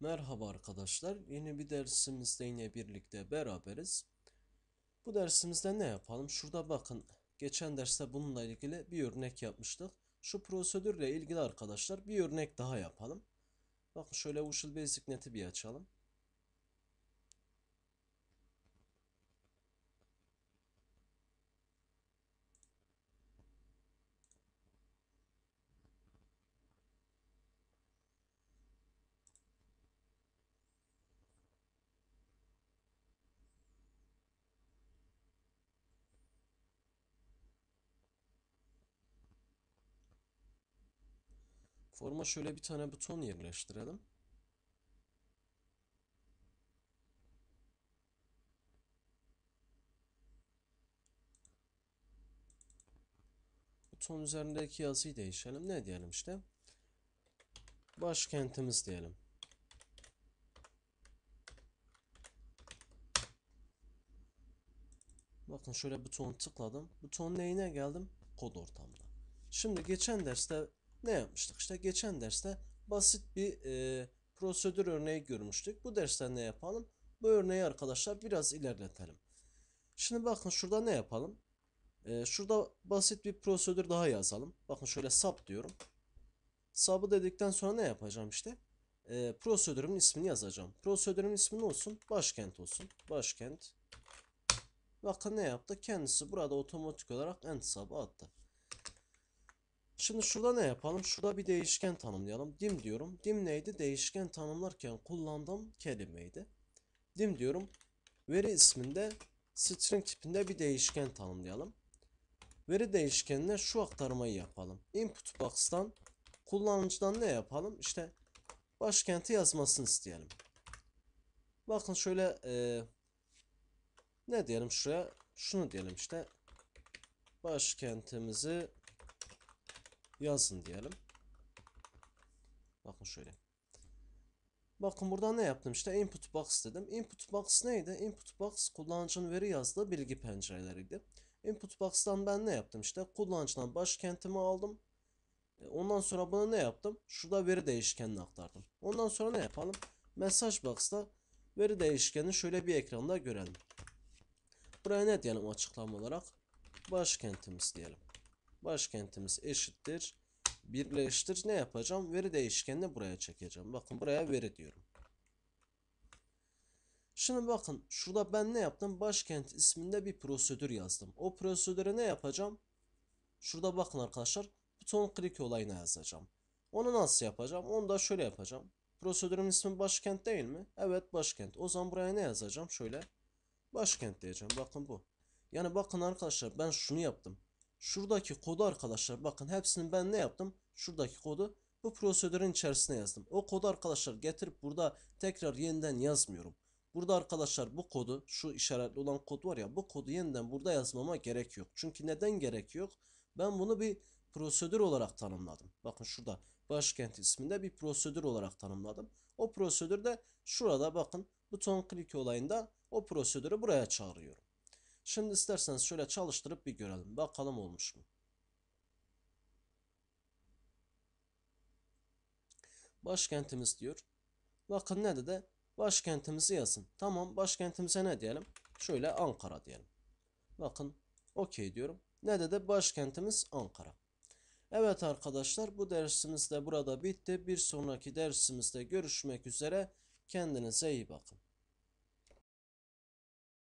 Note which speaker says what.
Speaker 1: Merhaba arkadaşlar. Yeni bir dersimizde yine birlikte beraberiz. Bu dersimizde ne yapalım? Şurada bakın. Geçen derste bununla ilgili bir örnek yapmıştık. Şu prosedürle ilgili arkadaşlar bir örnek daha yapalım. Bakın şöyle Visual Basic bir açalım. Forma şöyle bir tane buton yerleştirelim. Buton üzerindeki yazıyı değişelim. Ne diyelim işte? Başkentimiz diyelim. Bakın şöyle buton tıkladım. Buton neyine geldim? Kod ortamda. Şimdi geçen derste ne yapmıştık? İşte geçen derste basit bir e, prosedür örneği görmüştük. Bu derste ne yapalım? Bu örneği arkadaşlar biraz ilerletelim. Şimdi bakın şurada ne yapalım? E, şurada basit bir prosedür daha yazalım. Bakın şöyle sub diyorum. Sub'ı dedikten sonra ne yapacağım işte? E, prosedürümün ismini yazacağım. Prosedürün ismi ne olsun? Başkent olsun. Başkent. Bakın ne yaptı? Kendisi burada otomatik olarak end sub'ı attı. Şimdi şurada ne yapalım? Şurada bir değişken tanımlayalım. Dim diyorum. Dim neydi? Değişken tanımlarken kullandığım kelimeydi. Dim diyorum. Veri isminde string tipinde bir değişken tanımlayalım. Veri değişkenine şu aktarmayı yapalım. Input box'tan kullanıcıdan ne yapalım? İşte başkenti yazmasını isteyelim. Bakın şöyle e, ne diyelim şuraya? Şunu diyelim işte. Başkentimizi yazın diyelim. Bakın şöyle. Bakın burada ne yaptım işte input box dedim. Input box neydi? Input box kullanıcının veri yazdığı bilgi pencereleriydi. Input box'tan ben ne yaptım işte kullanıcıdan başkentimi aldım. E, ondan sonra bunu ne yaptım? Şurada veri değişkenini aktardım. Ondan sonra ne yapalım? Mesaj box'ta veri değişkenini şöyle bir ekranda görelim. Buraya ne diyelim açıklama olarak? Başkentimiz diyelim. Başkentimiz eşittir. Birleştir. Ne yapacağım? Veri değişkenini buraya çekeceğim. Bakın buraya veri diyorum. Şimdi bakın şurada ben ne yaptım? Başkent isminde bir prosedür yazdım. O prosedüre ne yapacağım? Şurada bakın arkadaşlar. Buton click olayına yazacağım. Onu nasıl yapacağım? Onu da şöyle yapacağım. Prosedürün ismi başkent değil mi? Evet başkent. O zaman buraya ne yazacağım? Şöyle başkent diyeceğim. Bakın bu. Yani bakın arkadaşlar ben şunu yaptım. Şuradaki kodu arkadaşlar bakın hepsini ben ne yaptım? Şuradaki kodu bu prosedürün içerisine yazdım. O kodu arkadaşlar getirip burada tekrar yeniden yazmıyorum. Burada arkadaşlar bu kodu şu işaretli olan kod var ya bu kodu yeniden burada yazmama gerek yok. Çünkü neden gerek yok? Ben bunu bir prosedür olarak tanımladım. Bakın şurada başkent isminde bir prosedür olarak tanımladım. O prosedürde şurada bakın buton click olayında o prosedürü buraya çağırıyorum. Şimdi isterseniz şöyle çalıştırıp bir görelim. Bakalım olmuş mu? Başkentimiz diyor. Bakın ne dedi? Başkentimizi yazın. Tamam başkentimize ne diyelim? Şöyle Ankara diyelim. Bakın okey diyorum. Ne dedi? Başkentimiz Ankara. Evet arkadaşlar bu dersimiz de burada bitti. Bir sonraki dersimizde görüşmek üzere. Kendinize iyi bakın.